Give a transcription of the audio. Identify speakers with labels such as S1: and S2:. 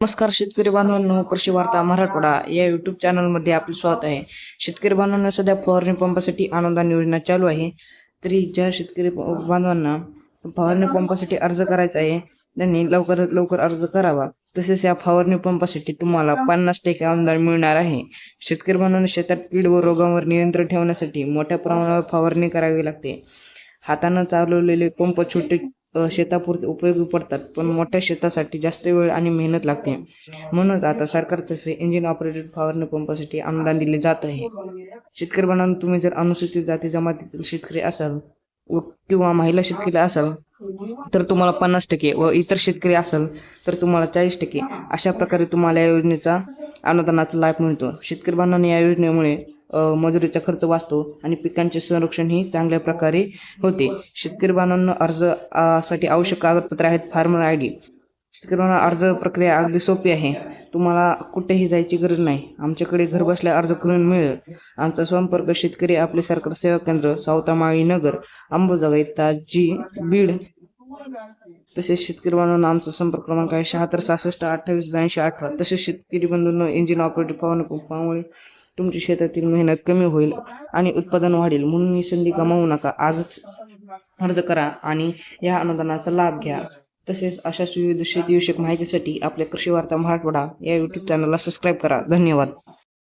S1: नमस्कार शेतकरी बांधवांनो. कृषी वार्ता मराठवाडा या युट्यूब चॅनलमध्ये आपले स्वागत आहे. शेतकरी बांधवांना सध्या फवारणी पंपासाठी अनुदान योजना चालू आहे. तरी ज्या शेतकरी बांधवांना फवारणी पंपासाठी अर्ज करायचा आहे त्यांनी लवकरात लवकर अर्ज करावा. तसेच या फवारणी पंपासाठी तुम्हाला पन्नास टक्के अनुदान मिळणार आहे. शेतकरी बांधवांना शेतात कीड व रोगांवर नियंत्रण ठेवण्यासाठी मोठ्या प्रमाणावर फवारणी करावी लागते. हातानं चालवलेले पंप छोटे शेतापुरते उपयोगी पडतात. पण मोठ्या शेतासाठी जास्त वेळ आणि मेहनत लागते. म्हणूनच आता सरकारतर्फे इंजिन ऑपरेटेड फवारणी पंपासाठी अनुदान दिले जात आहे. शेतकरी बनावून तुम्ही जर अनुसूचित जाती जमातीतील शेतकरी असाल व किंवा महिला शेतकरी असाल तर तुम्हाला पन्नास टक्के व इतर शेतकरी असेल तर तुम्हाला चाळीस टक्के. अशा प्रकारे तुम्हाला या योजनेचा अनुदानाचा लाभ मिळतो. शेतकरी बांधवांनी या योजनेमुळे मजुरीचा खर्च वाचतो आणि पिकांचे संरक्षणही चांगल्या प्रकारे होते. शेतकरी बांधवांना अर्जसाठी आवश्यक कागदपत्रे आहेत फार्मर आय डी. शेतकरी अर्ज प्रक्रिया अगदी सोपी आहे. तुम्हाला कुठेही जायची गरज नाही. आमच्याकडे घरबसल्या अर्ज करून मिळेल. आमचा संपर्क शेतकरी आपले सरकार सेवा केंद्र सावतामाळी नगर अंबोजगाई ताजी बीड तसेच शेतकरी बांधवांना आमचा संपर्क क्रमांक आहे शहात्तर सहासष्ट अठ्ठावीस ब्याऐंशी अठरा. तसेच शेतकरी बंधूंना इंजिन ऑपरेटिव्ह फवारणी पंपामुळे तुमच्या शेतातील मेहनत कमी होईल आणि उत्पादन वाढेल म्हणून ही संधी गमावू नका. आजच अर्ज करा आणि या अनुदानाचा लाभ घ्या. तसेच अशा विविध शेतीविषयक माहितीसाठी आपल्या कृषी वार्ता मराठवाडा या यूट्यूब चॅनलला सबस्क्राईब करा. धन्यवाद.